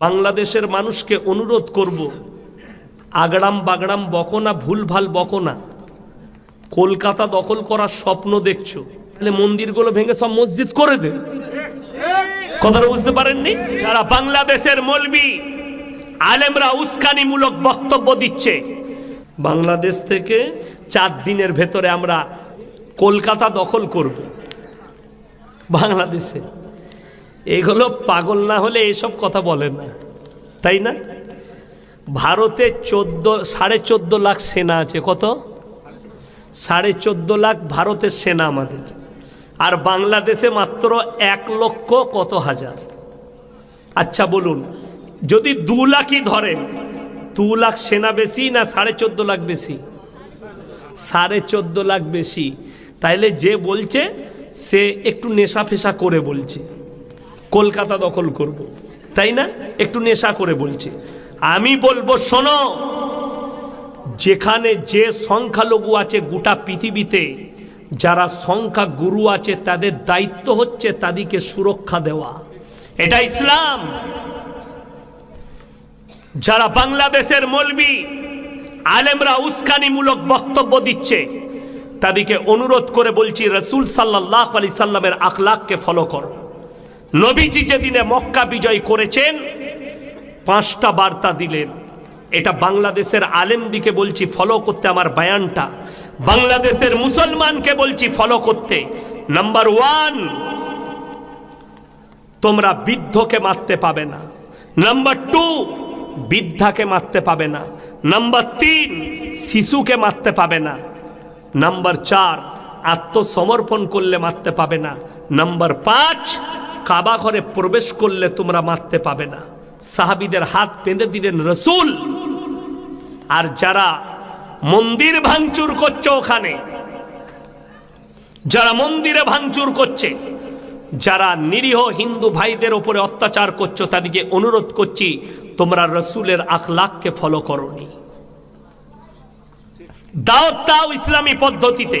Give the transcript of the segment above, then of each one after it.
বাংলাদেশের মানুষকে অনুরোধ করব, আগড়াম বাগড়াম বকো না ভুলভাল বকো না কলকাতা দখল করার স্বপ্ন দেখছ। তাহলে মন্দিরগুলো ভেঙে সব মসজিদ করে দে। কথাটা বুঝতে পারেননি? যারা বাংলাদেশের মলবি আলেমরা উস্কানিমূলক বক্তব্য দিচ্ছে। বাংলাদেশ থেকে চার দিনের ভেতরে আমরা কলকাতা দখল করব। বাংলাদেশে। এগুলো পাগল না হলে এসব কথা বলে না। তাই না? ভারতে চোদ্দ, সাড়ে চোদ্দ লাখ সেনা আছে। কত? সাড়ে চোদ্দ লাখ ভারতের সেনা আমাদের। আর বাংলাদেশে মাত্র এক লক্ষ কত হাজার? আচ্ছা বলুন, যদি দু লাখই ধরেন, দু লাখ সেনা বেশি না সাড়ে চোদ্দ লাখ বেশি? সাড়ে চোদ্দ লাখ বেশি। তাইলে যে বলছে, সে একটু নেশা ফেশা করে বলছে। কলকাতা দখল করব। তাই না? একটু নেশা করে বলছে। আমি বলব, শোনো, যেখানে যে সংখ্যালঘু আছে গোটা পৃথিবীতে, যারা সংখ্যা গুরু আছে, তাদের দায়িত্ব হচ্ছে তাদেরকে সুরক্ষা দেওয়া। এটা ইসলাম। যারা বাংলাদেশের মলবি, আলেমরা উস্কানিমূলক বক্তব্য দিচ্ছে, তাদেরকে অনুরোধ করে বলছি, রসুল সাল্লাহ আলি সাল্লামের আখলাককে ফলো করো। নবীজি যেদিনে মক্কা বিজয় করেছেন, পাঁচটা বার্তা দিলেন। এটা বাংলাদেশের আলেমদিকে বলছি ফলো করতে আমার বায়ানটা। বাংলাদেশের মুসলমানকে বলছি ফলো করতে। নাম্বার ওয়ান তোমরা বৃদ্ধকে মারতে পাবে না। নাম্বার টু বৃদ্ধাকে মারতে পাবে না। নাম্বার তিন শিশুকে মারতে পাবে না। নাম্বার চার, আত্মসমর্পণ করলে মারতে পাবে না। নাম্বার পাঁচ কাবা ঘরে প্রবেশ করলে তোমরা মারতে পাবে না। সাহাবিদের হাত বেঁধে দিলেন রসুল। আর যারা মন্দির ভাঙচুর করছে ওখানে, যারা মন্দিরে ভাঙচুর করছে, যারা নিরীহ হিন্দু ভাইদের ওপরে অত্যাচার করছ, তাদেরকে অনুরোধ করছি, তোমরা রসুলের আখলাখকে ফলো করনি। দাও দাও ইসলামী পদ্ধতিতে।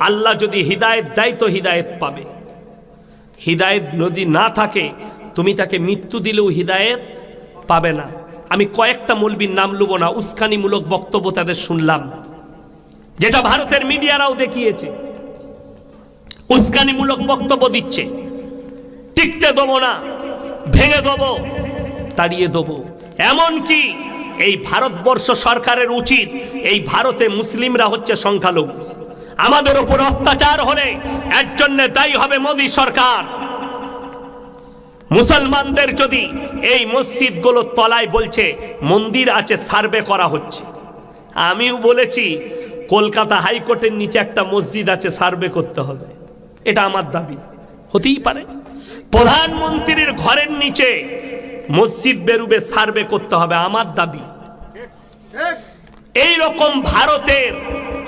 আল্লাহ যদি হৃদায়ত দেয় তো হৃদায়ত পাবে। হৃদায়ত যদি না থাকে, তুমি তাকে মৃত্যু দিলেও হৃদায়ত পাবে না। আমি কয়েকটা মৌলবীর নাম লুব না, উস্কানিমূলক বক্তব্য তাদের শুনলাম। যেটা ভারতের মিডিয়ারাও দেখিয়েছে। উস্কানিমূলক বক্তব্য দিচ্ছে। টিকতে দেবো না, ভেঙে দেবো, তাড়িয়ে দেবো। এমনকি এই ভারতবর্ষ সরকারের উচিত, এই ভারতে মুসলিমরা হচ্ছে সংখ্যালঘু। আমাদের উপর অত্যাচার হলে এর জন্য দায়ী হবে মোদী সরকার। মুসলমানদের যদি এই মসজিদগুলো তলায় বলছে মন্দির আছে সার্ভে করা হচ্ছে। আমিও বলেছি কলকাতা হাইকোর্টের নিচে একটা মসজিদ আছে সার্ভে করতে হবে। এটা আমার দাবি। হতেই পারে। প্রধানমন্ত্রীর ঘরের নিচে মসজিদ বেরুবে সার্ভে করতে হবে আমার দাবি। এই রকম ভারতের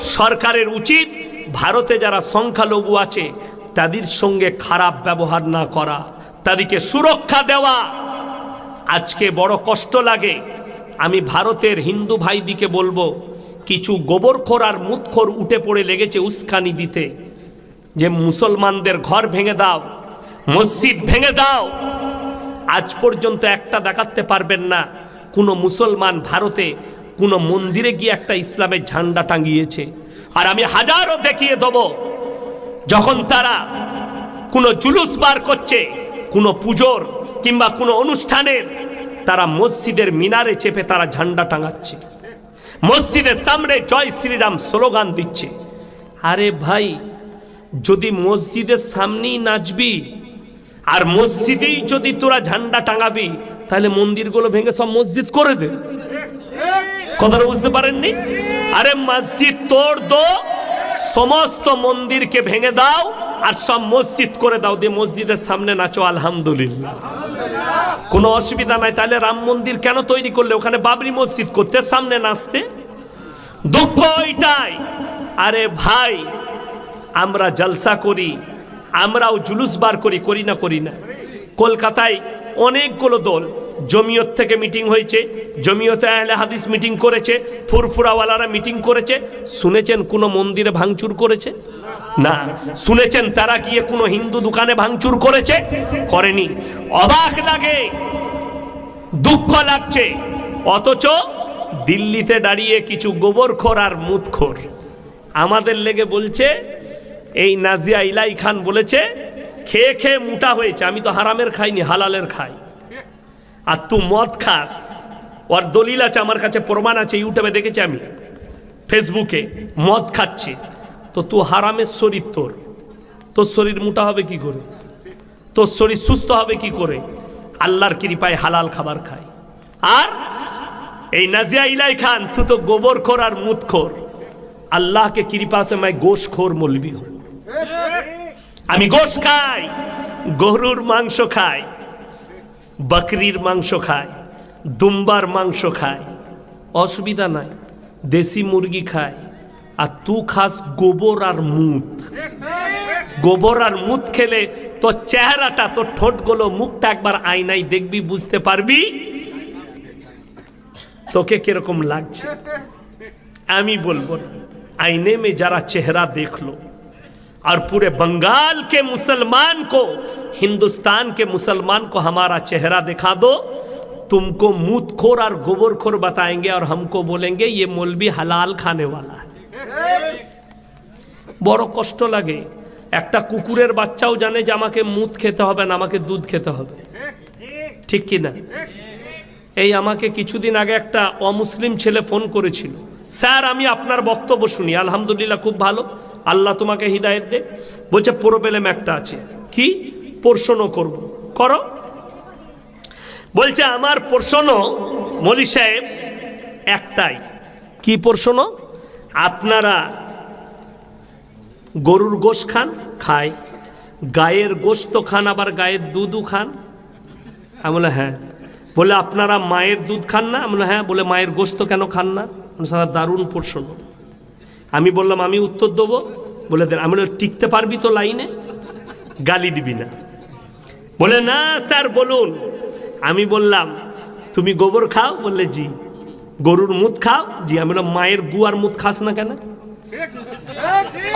সরকারের উচিত ভারতে যারা সংখ্যালঘু আছে, তাদের সঙ্গে খারাপ ব্যবহার না করা, তাদেরকে সুরক্ষা দেওয়া। আজকে বড় কষ্ট লাগে। আমি ভারতের হিন্দু ভাইদিকে বলব, কিছু গোবরখোর আর মুতখোর উঠে পড়ে লেগেছে উস্কানি দিতে। যে মুসলমানদের ঘর ভেঙে দাও, মসজিদ ভেঙে দাও। আজ পর্যন্ত একটা দেখাতে পারবেন না, কোনো মুসলমান ভারতে কোনো মন্দিরে গিয়ে একটা ইসলামের ঝান্ডা টাঙিয়েছে। আর আমি হাজারও দেখিয়ে দেব, যখন তারা কোনো জুলুস বার করছে, কোনো পুজোর কিংবা কোনো অনুষ্ঠানের, তারা মসজিদের মিনারে চেপে তারা ঝান্ডা টাঙাচ্ছে। মসজিদের সামনে জয় শ্রীরাম স্লোগান দিচ্ছে, আরে ভাই, যদি মসজিদের সামনেই নাচবি, আর মসজিদেই যদি তোরা ঝান্ডা টাঙাবি, তাহলে মন্দিরগুলো ভেঙে সব মসজিদ করে দে। কথাটা বুঝতে পারেননি? আরে মসজিদ তোর দো, সমস্ত মন্দিরকে ভেঙে দাও আর সব মসজিদ করে দাও। দিয়ে মসজিদের সামনে নাচো, আলহামদুলিল্লাহ। কোনো অসুবিধা নাই। তাহলে রাম মন্দির কেন তৈরি করলে? ওখানে বাবরি মসজিদ করতে, সামনে নাচতে। দুঃখ ওইটাই আরে ভাই, আমরা জলসা করি, আমরাও জুলুস বার করি করি না করি না। কলকাতায় অনেকগুলো দল জমিয়ত থেকে মিটিং হয়েছে, জমিয়তে আহলে হাদিস মিটিং করেছে, ফুরফুরাওয়ালারা মিটিং করেছে। শুনেছেন কোনো মন্দিরে ভাঙচুর করেছে? না। শুনেছেন তারা গিয়ে কোনো হিন্দু দোকানে ভাঙচুর করেছে? করেনি। অবাক লাগে, দুঃখ লাগছে। অথচ দিল্লিতে দাঁড়িয়ে কিছু গোবরখোর আর মুতখোর। আমাদের লেগে বলছে, এই নাজিয়া ইলাই খান বলেছে, খেয়ে খেয়ে মোটা হয়েছে, আমি তো হারামের খাইনি, হালালের খাই। আর তু মদ খাস। ওর দলিল আছে, আমার কাছে প্রমাণ আছে, ইউটিউবে দেখেছি আমি। ফেসবুকে মদ খাচ্ছে। তো তু হারামের শরীর তোর। তোর শরীর মোটা হবে কি করে? তোর শরীর সুস্থ হবে কি করে? আল্লাহর কৃপায় হালাল খাবার খায়। আর এই নাজিয়া ইলাই খান তু তো গোবর খোর আর মুত খোর আল্লাহকে কৃপা আছে, মায় গোশ খোর মলবি আমি গোশ খাই, গরুর মাংস খাই। বাকরির মাংস খায়, দুম্বার মাংস খায়, অসুবিধা নাই, দেশি মুরগি খায়, আর তু খাস গোবর আর মুত। গোবর আর মুত খেলে তোর চেহারাটা, তোর ঠোঁটগুলো, মুখটা একবার আয়নায় দেখবি, বুঝতে পারবি? তোকে কীরকম লাগছে? আমি বলব আইনে মে যারা চেহারা দেখল और पूरे बंगाल के मुसलमान को हिंदुस्तान के मुसलमान को हमारा चेहरा दिखा दो तुमको मूतखोर और गोबरखोर बताएंगे और हमको बोलेंगे ये मौलवी हलाल खाने वाला है বড় কষ্ট লাগে একটা কুকুরের বাচ্চাও জানে যে আমাকে মুত খেতে হবে না আমাকে দুধ খেতে হবে ঠিক কি না এই আমাকে কিছুদিন আগে একটা অমুসলিম ছেলে ফোন করেছিল স্যার আমি আপনার বক্তব্য শুনি আলহামদুলিল্লাহ খুব ভালো আল্লাহ তোমাকে হৃদায়ত দে। বলছে প্রবলেম একটা আছে। কি? প্রশ্ন করব। করো। বলছে, আমার প্রশ্ন মলি সাহেব একটাই। কি প্রশ্ন আপনারা গরুর গোশ খান খায় গায়ের গোস্ত খান, আবার গায়ের দুধও খান। আমি বলে হ্যাঁ। বলে, আপনারা মায়ের দুধ খান না? আমি হ্যাঁ। বলে, মায়ের গোস্ত কেন খান না? সারা দারুণ প্রশ্ন। আমি বললাম, আমি উত্তর দেবো। বলে দেন, আমি টিকতে পারবি তো লাইনে? গালি দিবি না। বলে, না স্যার, বলুন। আমি বললাম, তুমি গোবর খাও? বললে, জি। গরুর মুদ খাও? জি। আমি বললাম, মায়ের গুয়ার মুদ খাস না কেন?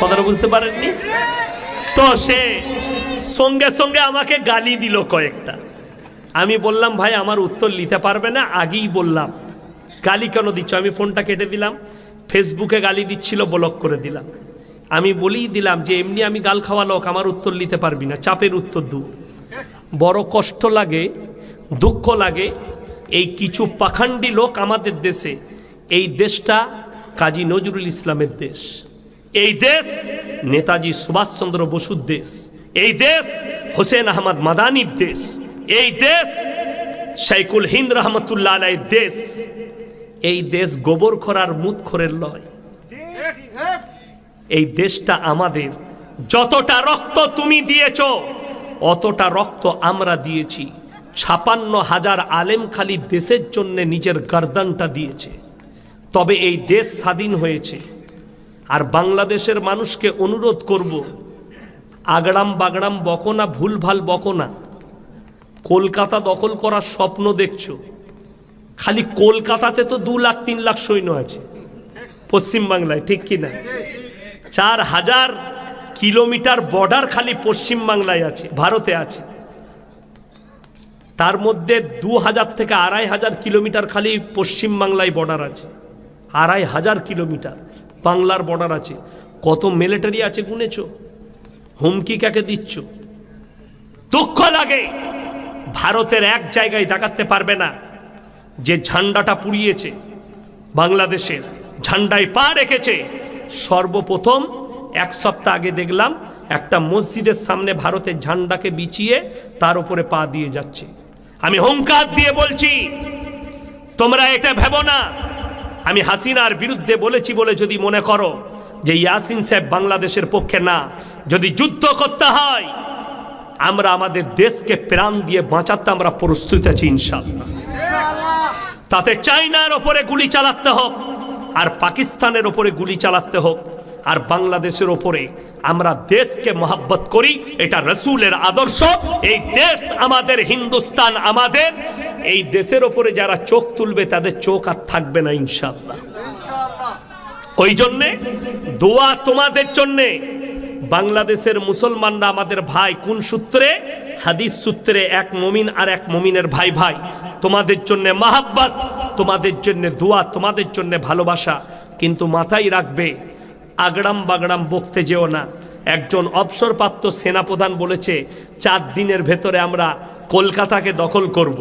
কথাটা বুঝতে পারেননি? তো সে সঙ্গে সঙ্গে আমাকে গালি দিল কয়েকটা। আমি বললাম, ভাই, আমার উত্তর নিতে পারবে না। আগেই বললাম, গালি কেন দিচ্ছ? আমি ফোনটা কেটে দিলাম। ফেসবুকে গালি দিচ্ছিল ব্লক করে দিলাম। আমি বলেই দিলাম যে, এমনি আমি গাল খাওয়া লোক, আমার উত্তর নিতে পারবি না, চাপের উত্তর দু। বড় কষ্ট লাগে, দুঃখ লাগে, এই কিছু পাখান্ডি লোক আমাদের দেশে, এই দেশটা কাজী নজরুল ইসলামের দেশ। এই দেশ নেতাজি সুভাষচন্দ্র বসুর দেশ। এই দেশ হোসেন আহমদ মাদানির দেশ। এই দেশ শাইকুল হিন্দ রহমতুল্লাহ আলাইয়ের দেশ। এই দেশ গোবর খরার মুত খরের লয়। এই দেশটা আমাদের। যতটা রক্ত তুমি দিয়েছ, অতটা রক্ত আমরা দিয়েছি। ছাপান্ন হাজার আলেম খালি দেশের জন্য নিজের গর্দানটা দিয়েছে। তবে এই দেশ স্বাধীন হয়েছে। আর বাংলাদেশের মানুষকে অনুরোধ করব আগড়াম বাগড়াম বকো না ভুলভাল বকো না কলকাতা দখল করার স্বপ্ন দেখছ। খালি কলকাতাতে তো দু লাখ, তিন লাখ সৈন্য আছে। পশ্চিমবাংলায় ঠিক কি না চার হাজার কিলোমিটার বর্ডার খালি পশ্চিমবাংলায় আছে, ভারতে আছে। তার মধ্যে দু হাজার থেকে আড়াই হাজার কিলোমিটার খালি পশ্চিমবাংলায় বর্ডার আছে। আড়াই হাজার কিলোমিটার বাংলার বর্ডার আছে। কত মিলিটারি আছে গুনেছ? হুমকি কাকে দিচ্ছ? দুঃখ লাগে। ভারতের এক জায়গায় দেখাতে পারবে না। যে ঝান্ডাটা পুড়িয়েছে বাংলাদেশের ঝান্ডায় পা রেখেছে, সর্বপ্রথম এক সপ্তাহ আগে দেখলাম একটা মসজিদের সামনে ভারতের ঝান্ডাকে বিছিয়ে তার উপরে পা দিয়ে যাচ্ছে। আমি হুঙ্কার দিয়ে বলছি, তোমরা এটা ভেবো না। আমি হাসিনার বিরুদ্ধে বলেছি বলে যদি মনে করো যে ইয়াসিন সাহেব বাংলাদেশের পক্ষে না, যদি যুদ্ধ করতে হয়, আমরা আমাদের দেশকে প্রাণ দিয়ে বাঁচাতে আমরা প্রস্তুত আছি ইনশাল্লাহ তাতে চাইনার ওপরে গুলি চালাতে হোক, আর পাকিস্তানের ওপরে গুলি চালাতে হোক, আর বাংলাদেশের ওপরে আমরা দেশকে মহাব্বত করি, এটা রসুলের আদর্শ। এই দেশ আমাদের, হিন্দুস্তান আমাদের। এই দেশের ওপরে যারা চোখ তুলবে, তাদের চোখ আর থাকবে না ইনশাল্লাহ ওই জন্যে দোয়া তোমাদের জন্যে। বাংলাদেশের মুসলমানরা, আমাদের ভাই কোন সূত্রে? হাদিস সূত্রে, এক মমিন আর এক মমিনের ভাই ভাই তোমাদের জন্য মাহাব্বাত, তোমাদের জন্য দোয়া, তোমাদের জন্য ভালোবাসা, কিন্তু মাথায় রাখবে আগড়াম বাগড়াম বকতে যেও না। একজন অবসরপ্রাপ্ত সেনাপ্রধান বলেছে, চার দিনের ভেতরে আমরা কলকাতাকে দখল করব।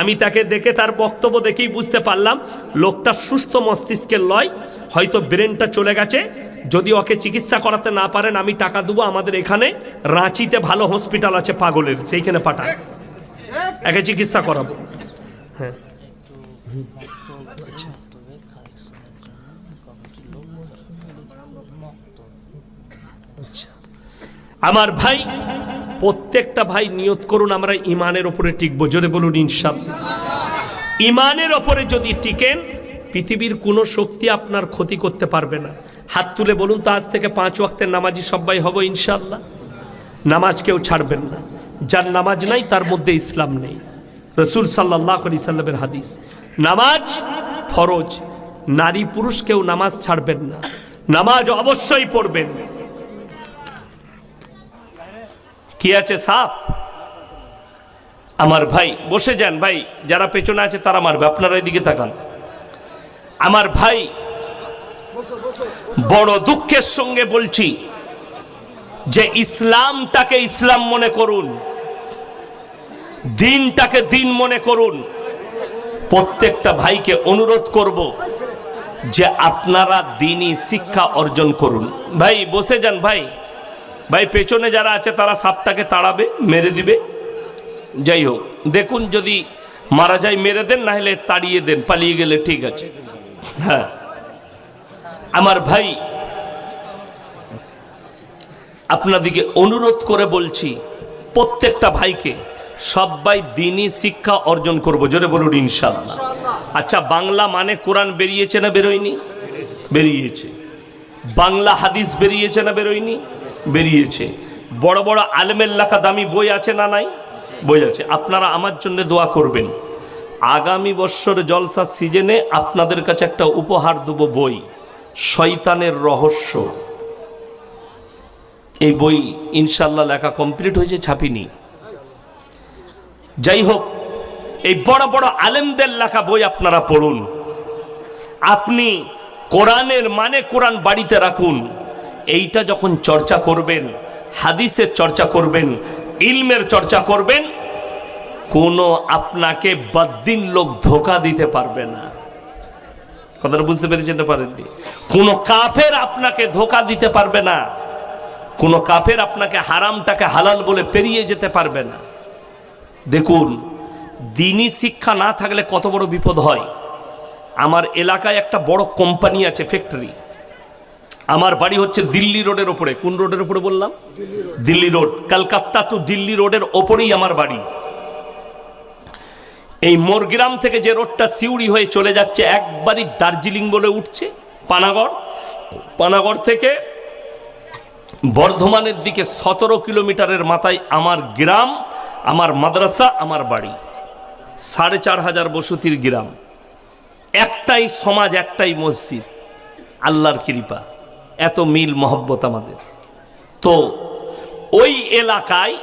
আমি তাকে দেখে তার বক্তব্য দেখেই বুঝতে পারলাম, লোকটা সুস্থ মস্তিষ্কের লয়, হয়তো ব্রেনটা চলে গেছে। যদি ওকে চিকিৎসা করাতে না পারেন, আমি টাকা দেবো আমাদের এখানে। রাঁচিতে ভালো হসপিটাল আছে পাগলের, সেইখানে পাঠান। একে চিকিৎসা করাবো। হ্যাঁ। আমার ভাই, প্রত্যেকটা ভাই নিয়ত করুন আমরা ইমানের ওপরে টিকবো। জোরে বলুন ইনশাল্লাহ ইমানের ওপরে যদি টিকেন, পৃথিবীর কোনো শক্তি আপনার ক্ষতি করতে পারবে না। হাত তুলে বলুন তো, আজ থেকে পাঁচ ওয়াক্তের নামাজি সবাই হব ইনশাল্লাহ নামাজ কেউ ছাড়বেন না। যার নামাজ নাই, তার মধ্যে ইসলাম নেই। রসুল সাল্লাহ আলি সাল্লামের হাদিস। নামাজ ফরজ, নারী পুরুষ কেউ নামাজ ছাড়বেন না। নামাজ অবশ্যই পড়বেন। কি আছে সাপ? আমার ভাই, বসে যান ভাই, যারা পেছনে আছে তারা মারবে, আপনারা এদিকে তাকান। আমার ভাই, বড় দুঃখের সঙ্গে বলছি যে ইসলামটাকে ইসলাম মনে করুন। দিনটাকে দিন মনে করুন। প্রত্যেকটা ভাইকে অনুরোধ করব যে আপনারা দিনই শিক্ষা অর্জন করুন। ভাই, বসে যান ভাই। ভাই, পেছনে যারা আছে তারা সাপটাকে তাড়াবে, মেরে দিবে। যাই হোক, দেখুন যদি মারা যায় মেরে দেন না হলে তাড়িয়ে দেন, পালিয়ে গেলে ঠিক আছে। হ্যাঁ। আমার ভাই আপনাদিকে অনুরোধ করে বলছি, প্রত্যেকটা ভাইকে সবাই দিনই শিক্ষা অর্জন করব, জোরে বলুন ইনশাল্লাহ। আচ্ছা বাংলা মানে কোরআন বেরিয়েছে না বেরোয়নি? বেরিয়েছে। বাংলা হাদিস বেরিয়েছে না বেরোয়নি? বেরিয়েছে। বড় বড় আলমের লেখা দামি বই আছে না নাই? বই আছে। আপনারা আমার জন্য দোয়া করবেন। আগামী বছর জলসার সিজনে আপনাদের কাছে একটা উপহার দেবো বই, শয়তানের রহস্য। এই বই ইনশাল্লাহ লেখা কমপ্লিট হয়েছে, ছাপিনি। যাই হোক এই বড় বড় আলেমদের লেখা বই আপনারা পড়ুন। আপনি কোরআনের মানে কোরআন বাড়িতে রাখুন। এইটা যখন চর্চা করবেন, হাদিসের চর্চা করবেন, ইলমের চর্চা করবেন, কোনো আপনাকে বদ্দিন লোক ধোকা দিতে পারবে না। কথাটা বুঝতে পেরেছেন পারেননি? কোনো কাফের আপনাকে ধোকা দিতে পারবে না। কোনো কাফের আপনাকে হারামটাকে হালাল বলে পেরিয়ে যেতে পারবে না। দেখুন দিনই শিক্ষা না থাকলে কত বড় বিপদ হয়। আমার এলাকায় একটা বড় কোম্পানি আছে, ফ্যাক্টরি। আমার বাড়ি হচ্ছে দিল্লি রোডের ওপরে। কোন রোডের ওপরে বললাম? দিল্লি রোড। কলকাতা তো দিল্লি রোডের ওপরেই আমার বাড়ি। এই মোরগ্রাম থেকে যে রোডটা সিউড়ি হয়ে চলে যাচ্ছে, একবারই দার্জিলিং বলে উঠছে, পানাগড়। পানাগড় থেকে বর্ধমানের দিকে সতেরো কিলোমিটারের মাথায় আমার গ্রাম। আমার মাদ্রাসা, আমার বাড়ি। সাড়ে চার হাজার বসতির গ্রাম। একটাই সমাজ, একটাই মসজিদ। আল্লাহর কৃপা। এত মিল, মহব্বত আমাদের। তো ওই এলাকায়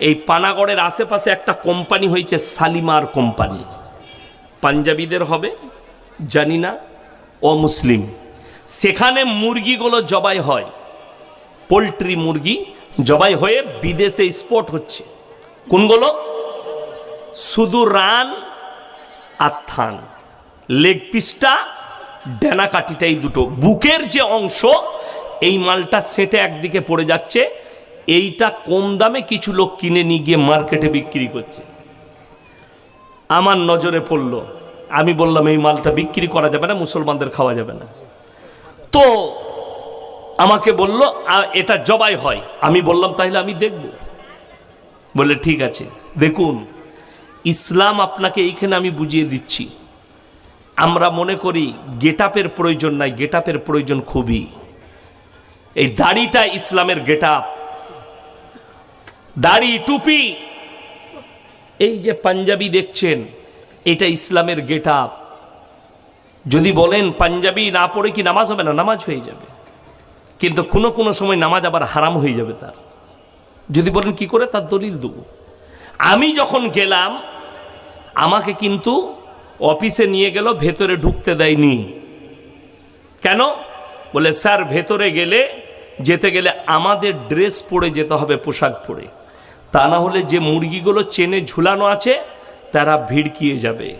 এই পানাগড়ের আশেপাশে একটা কোম্পানি হয়েছে শালিমার কোম্পানি। পাঞ্জাবিদের হবে, জানি না অমুসলিম সেখানে মুরগিগুলো জবাই হয়। পোলট্রি মুরগি জবাই হয়ে বিদেশে স্পট হচ্ছে। কোনগুলো? শুধু রান আর থান লেগ পিসটা, ডেনা কাটিটাই দুটো। বুকের যে অংশ, এই মালটা সেটে একদিকে পড়ে যাচ্ছে। এইটা কম দামে কিছু লোক কিনে নিয়ে গিয়ে মার্কেটে বিক্রি করছে। আমার নজরে পড়ল, আমি বললাম, এই মালটা বিক্রি করা যাবে না, মুসলমানদের খাওয়া যাবে না। তো আমাকে বলল, "আ- এটা জবাই হয়। আমি বললাম, তাহলে আমি দেখব। বলে, ঠিক আছে, দেখুন, ইসলাম আপনাকে এইখানে আমি বুঝিয়ে দিচ্ছি। আমরা মনে করি গেটাপের প্রয়োজন নাই গেটাপের প্রয়োজন খুবই। এই দাড়িটা ইসলামের গেটাপ দাড়ি, টুপি, এই যে পাঞ্জাবি দেখছেন, এটা ইসলামের গেটাপ যদি বলেন পাঞ্জাবি না পড়ে কি নামাজ হবে না? নামাজ হয়ে যাবে। কিন্তু কোনো কোনো সময় নামাজ আবার হারাম হয়ে যাবে তার। যদি বলেন কি করে, তার দলিল দেবো। আমি যখন গেলাম, আমাকে কিন্তু অফিসে নিয়ে গেল, ভেতরে ঢুকতে দেয়নি। কেন? বলে, স্যার, ভেতরে গেলে, যেতে গেলে আমাদের ড্রেস পরে যেতে হবে, পোশাক পরে। তা না হলে যে মুরগিগুলো চেনে ঝুলানো আছে, তারা ভিড়কিয়ে যাবে।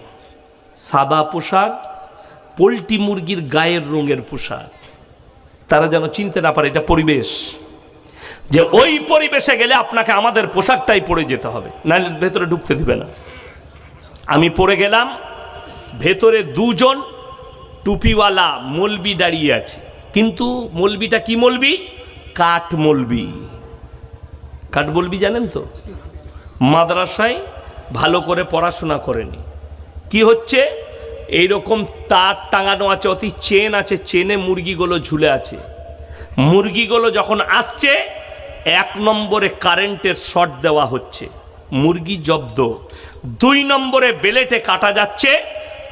সাদা পোশাক, পোলট্রি মুরগির গায়ের রঙের পোশাক। তারা যেন চিনতে না পারে, এটা পরিবেশ। যে ওই পরিবেশে গেলে আপনাকে আমাদের পোশাকটাই পরে যেতে হবে, নাহলে ভেতরে ঢুকতে দিবে না। আমি পরে গেলাম, ভেতরে দুজন টুপিওয়ালা মলবি দাঁড়িয়ে আছে। কিন্তু মলবিটা কি মলবি? কাঠ মলবি। কাঠ মলবি জানেন তো? মাদ্রাসায় ভালো করে পড়াশোনা করেনি। কি হচ্ছে? এইরকম তার টাঙানো আছে, অতি চেন আছে, চেনে মুরগিগুলো ঝুলে আছে। মুরগিগুলো যখন আসছে এক নম্বরে কারেন্টের শট দেওয়া হচ্ছে, মুরগি জব্দ। দুই নম্বরে বেলেটে কাটা যাচ্ছে,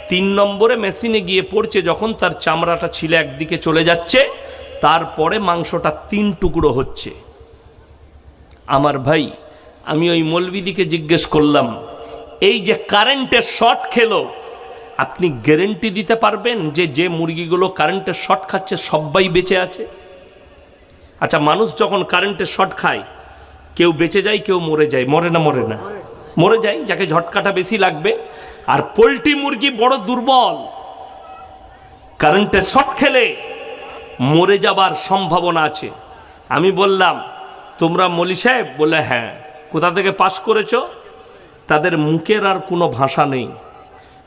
তিন নম্বরে মেশিনে গিয়ে পড়ছে, যখন তার চামড়াটা ছিলে একদিকে চলে যাচ্ছে, তারপরে মাংসটা তিন টুকরো হচ্ছে। আমার ভাই, আমি ওই মলবিদিকে জিজ্ঞেস করলাম, এই যে কারেন্টের শর্ট খেলো, আপনি গ্যারেন্টি দিতে পারবেন যে যে মুরগিগুলো কারেন্টের শর্ট খাচ্ছে সবাই বেঁচে আছে? আচ্ছা মানুষ যখন কারেন্টের শর্ট খায়, কেউ বেঁচে যায়, কেউ মরে যায়, মরে না মরে না? মরে যায়, যাকে ঝটকাটা বেশি লাগবে। আর পোলট্রি মুরগি বড় দুর্বল। কারেন্টের শর্ট খেলে মরে যাবার সম্ভাবনা আছে। আমি বললাম, তোমরা মলি সাহেব? বলে হ্যাঁ। কোথা থেকে পাশ করেছ? তাদের মুখের আর কোনো ভাষা নেই।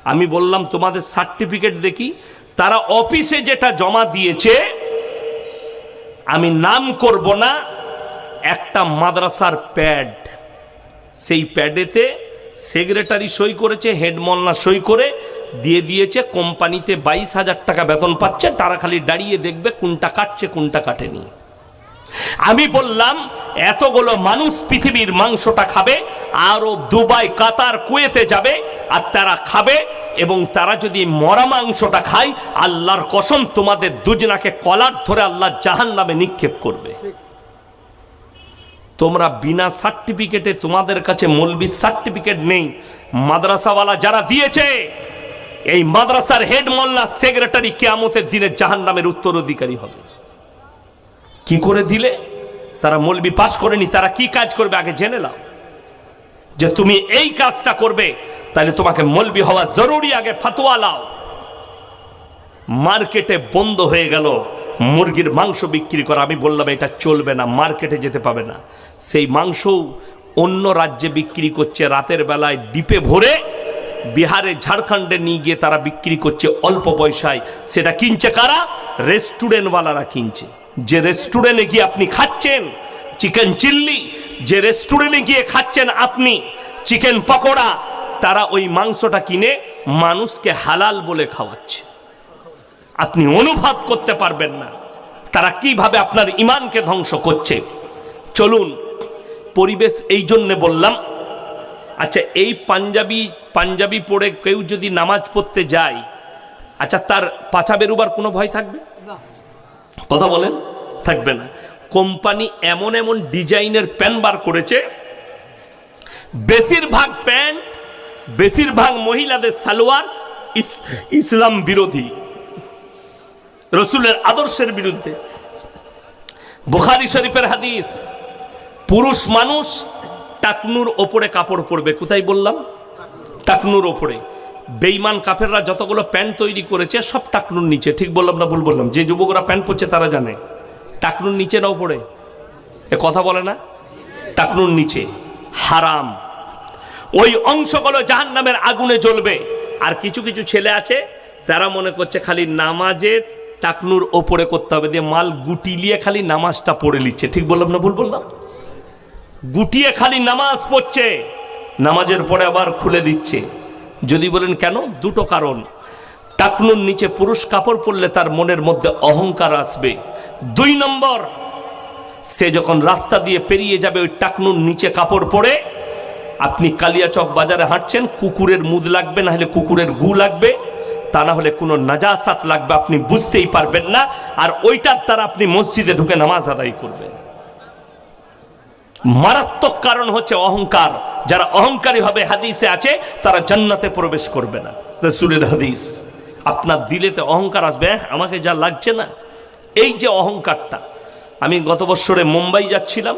আমি বললাম, তোমাদের সার্টিফিকেট দেখি। তারা অফিসে যেটা জমা দিয়েছে আমি নাম করব না, একটা মাদ্রাসার প্যাড। সেই প্যাডেতে সেক্রেটারি সই করেছে হেডমলনা সই করে, দিয়ে দিয়েছে, কোম্পানিতে বাইশ হাজার টাকা বেতন পাচ্ছে, তারা খালি দাঁড়িয়ে দেখবে কোনটা কাটছে, কোনটা কাটেনি। আমি বললাম, এতগুলো মানুষ পৃথিবীর মাংসটা খাবে আরও দুবাই, কাতার, কুয়েতে যাবে, আর তারা খাবে, এবং তারা যদি মরা মাংসটা খায়, আল্লাহর কসম তোমাদের দুজনাকে কলার ধরে আল্লাহ জাহান নামে নিক্ষেপ করবে। তোমরা বিনা সার্টিফিকেটে তোমাদের কাছে মৌলবি সার্টিফিকেট নেই। মাদ্রাসাওয়ালা যারা দিয়েছে, এই মাদ্রাসার হেড মোল্লা সেক্রেটারি কেয়ামতের দিনে জাহান নামের উত্তরাধিকারী হবে। কি করে দিলে? তারা মৌলবি পাশ করেনি, তারা কি কাজ করবে আগে জেনে নাও। যে তুমি এই কাজটা করবে, তাহলে তোমাকে মলবি হওয়া জরুরি আগে ফতোয়া লাও মার্কেটে বন্ধ হয়ে গেল, মুরগির মাংস বিক্রি করা। আমি বললাম, এটা চলবে না, মার্কেটে যেতে পাবে না। সেই মাংস অন্য রাজ্যে বিক্রি করছে, রাতের বেলায় ডিপে ভরে বিহারে ঝাড়খণ্ডে নিয়ে গিয়ে তারা বিক্রি করছে অল্প পয়সায়। সেটা কিনছে কারা? রেস্টুরেন্টওয়ালারা কিনছে। যে রেস্টুরেন্টে গিয়ে আপনি খাচ্ছেন চিকেন চিল্লি যে রেস্টুরেন্টে গিয়ে খাচ্ছেন আপনি চিকেন পকোড়া, তারা ওই মাংসটা কিনে মানুষকে হালাল বলে খাওয়াচ্ছে। আপনি অনুভব করতে পারবেন না। তারা কীভাবে আপনার ইমানকে ধ্বংস করছে। চলুন, পরিবেশ এই জন্যে বললাম আচ্ছা এই পাঞ্জাবি পাঞ্জাবি পড়ে কেউ যদি নামাজ পড়তে যায় আচ্ছা তার পাছা বেরোবার কোনো ভয় থাকবে? কথা বলেন, থাকবে না। কোম্পানি এমন এমন ডিজাইনের প্যান্ট বার করেছে, বেশিরভাগ প্যান্ট, বেশিরভাগ মহিলাদের সালোয়ার ইস- ইসলাম বিরোধী, রসুলের আদর্শের বিরুদ্ধে। বুখারি শরীফের হাদিস, পুরুষ মানুষ টাকনুর ওপরে কাপড় পরবে, কোথায় বললাম? টাকনুর ওপরে। বেইমান কাফেররা যতগুলো প্যান্ট তৈরি করেছে, সব টাকনুর নিচে। ঠিক বললাম না ভুল বললাম? যে যুবকরা প্যান্ট পরছে তারা জানে। টাকনুর নিচে না ওপরে এ কথা বলে না? টাকনুর নিচে। হারাম। ওই অংশগুলো জাহান নামের আগুনে জ্বলবে। আর কিছু কিছু ছেলে আছে, তারা মনে করছে খালি নামাজের টাকনুর ওপরে করতে হবে। দিয়ে মাল গুটিলিয়ে খালি নামাজটা পড়ে নিচ্ছে। ঠিক বললাম না ভুল বললাম? গুটিয়ে খালি নামাজ পড়ছে। নামাজের পরে আবার খুলে দিচ্ছে। যদি বলেন কেন? দুটো কারণ। টাকনুর নিচে পুরুষ কাপড় পরলে তার মনের মধ্যে অহংকার আসবে। দুই নম্বর, সে যখন রাস্তা দিয়ে পেরিয়ে যাবে ওই টাকনুর নিচে কাপড় পরে, আপনি কালিয়াচক বাজারে হাঁটছেন, কুকুরের মুদ লাগবে, না হলে কুকুরের গু লাগবে, তা না হলে কোনো নাজাসাত লাগবে, আপনি বুঝতেই পারবেন না, আর ওইটার দ্বারা আপনি মসজিদে ঢুকে নামাজ আদায় করবেন। মারাত্মক কারণ হচ্ছে অহংকার। যারা অহংকারী হবে হাদিসে আছে তারা জান্নাতে প্রবেশ করবে না। রসুলের হাদিস আপনার দিলেতে অহংকার আসবে। "হ্যাঁ, আমাকে যা লাগছে না। এই যে অহংকারটা আমি গত বছরে মুম্বাই যাচ্ছিলাম।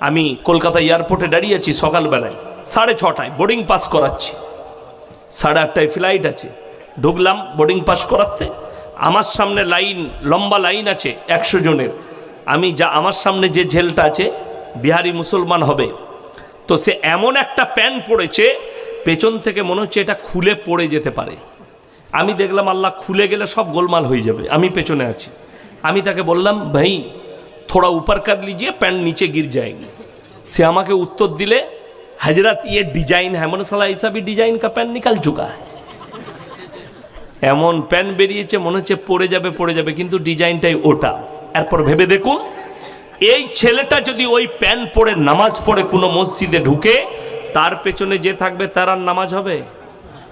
আমি কলকাতা এয়ারপোর্টে দাঁড়িয়ে আছি সকালবেলায় সাড়ে ছটায় বোর্ডিং পাস করাচ্ছি। সাড়ে আটটায় ফ্লাইট আছে। ঢুকলাম বোর্ডিং পাস করাতে। আমার সামনে লাইন লম্বা লাইন আছে একশো জনের। আমি যা আমার সামনে যে ঝেলটা আছে বিহারি মুসলমান হবে। তো সে এমন একটা প্যান্ট পড়েছে, পেছন থেকে মনে হচ্ছে এটা খুলে পড়ে যেতে পারে। আমি দেখলাম আল্লাহ খুলে গেলে সব গোলমাল হয়ে যাবে, আমি পেছনে আছি। আমি তাকে বললাম, ভাই, থোড়া উপার কার লিজিয়ে প্যান্ট নিচে গির যায়নি। সে আমাকে উত্তর দিলে, হাজরাত ইয়ে ডিজাইন হ্যামন সালা হিসাবে ডিজাইন কা প্যান্ট নিকাল চুকা এমন প্যান্ট বেরিয়েছে, মনে হচ্ছে পড়ে যাবে পড়ে যাবে, কিন্তু ডিজাইনটাই ওটা। এরপর ভেবে দেখুন এই ছেলেটা যদি ওই প্যান পরে, নামাজ পড়ে কোনো মসজিদে ঢুকে, তার পেছনে যে থাকবে তার আর নামাজ হবে?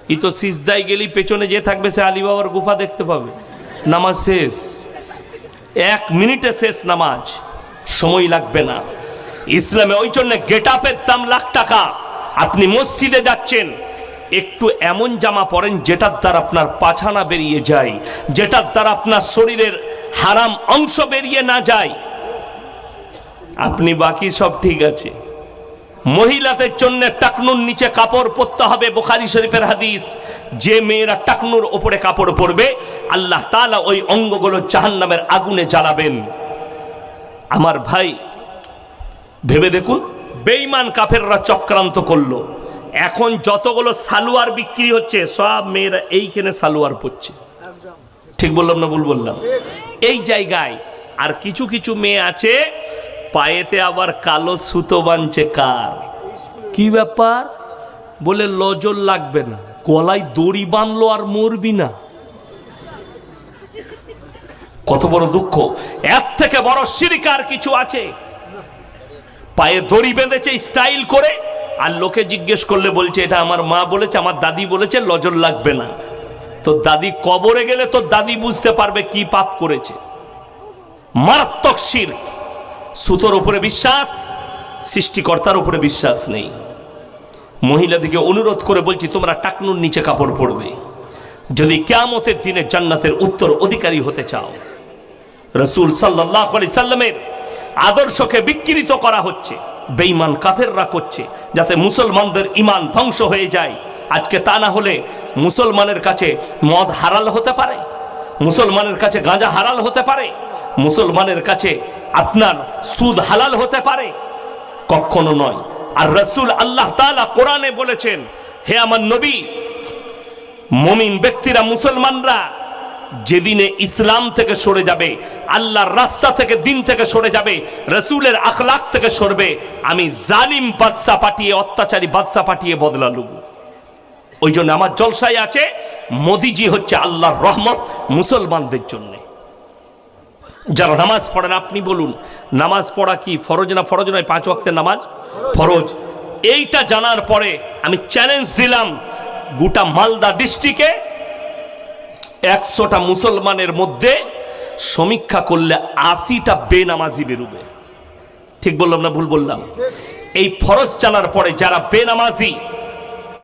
ই তো সিজদায় গেলেই পেছনে যে থাকবে সে আলিবাবার গুফা দেখতে পাবে। নামাজ শেষ। এক মিনিটে শেষ নামাজ। সময় লাগবে না। ইসলামে ওই জন্য গেট আপের দাম লাখ টাকা। আপনি মসজিদে যাচ্ছেন, একটু এমন জামা পরেন যেটার দ্বারা আপনার পাছানা বেরিয়ে যায়, যেটার দ্বারা আপনার শরীরের হারাম অংশ বেরিয়ে না যায়। আপনি বাকি সব ঠিক আছে। মহিলাদের জন্য টাকনুর নিচে কাপড় পরতে হবে, বোখারি শরীফের হাদিস। যে মেয়েরা টাকনুর ওপরে কাপড় পরবে, আল্লাহ তালা ওই অঙ্গগুলো জাহান্নামের আগুনে জ্বালাবেন। আমার ভাই, ভেবে দেখুন, বেঈমান কাফেররা চক্রান্ত করল। এখন যতগুলো সালোয়ার বিক্রি হচ্ছে, সব মেয়েরা এইখানে সালোয়ার পরছে। ঠিক বললাম না ভুল বললাম? এই জায়গায় আর কিছু কিছু মেয়ে আছে পায়েতে আবার কালো সুতো বানছে কার? কি ব্যাপার? বলে লজল লাগবে না। গলায় দড়ি বাঁধলো আর মরবি না। কত বড় দুঃখ। এর থেকে বড় সিরিকার কিছু আছে। পায়ে দড়ি বেঁধেছে স্টাইল করে আর লোকে জিজ্ঞেস করলে বলছে এটা আমার মা বলেছে আমার দাদি বলেছে লজল লাগবে না। তো দাদি কবরে গেলে তো দাদি বুঝতে পারবে কি পাপ করেছে। মারাত্মক শির সুতোর উপরে বিশ্বাস, সৃষ্টিকর্তার উপরে বিশ্বাস নেই। মহিলাদিকে অনুরোধ করে বলছি, তোমরা টাকনুর নিচে কাপড় পরবে। যদি কেয়ামতের দিনে জান্নাতের উত্তর অধিকারী হতে চাও, রসুল সাল্লাহ আলি সাল্লামের আদর্শকে বিকৃত করা হচ্ছে, বেঈমান কাফেররা করছে, যাতে মুসলমানদের ইমান ধ্বংস হয়ে যায়। আজকে তা না হলে মুসলমানের কাছে মদ হারাল হতে পারে, মুসলমানের কাছে গাঁজা হারাল হতে পারে মুসলমানের কাছে আপনার সুদ হালাল হতে পারে? কখনো নয়। আর রসুল আল্লাহ কোরআনে বলেছেন, হে আমার নবী, মমিন ব্যক্তিরা মুসলমানরা যেদিনে ইসলাম থেকে সরে যাবে, আল্লাহর রাস্তা থেকে, দিন থেকে সরে যাবে, রসুলের আখলাক থেকে সরবে, আমি জালিম বাদশা পাঠিয়ে, অত্যাচারী বাদশা পাঠিয়ে বদলা লুব ওই জন্য আমার জলসায় আছে, মোদিজি হচ্ছে আল্লাহর রহমত মুসলমানদের জন্য। যারা নামাজ পড়েন আপনি বলুন, নামাজ পড়া কি ফরজ না ফরজ নয়? পাঁচ ওয়াক্তের নামাজ? ফরজ। এইটা জানার পরে আমি চ্যালেঞ্জ দিলাম গোটা মালদা ডিস্ট্রিক্টে একশোটা মুসলমানের মধ্যে সমীক্ষা করলে আশিটা বেনামাজি বেরোবে। ঠিক বললাম না ভুল বললাম? এই ফরজ জানার পরে যারা বেনামাজি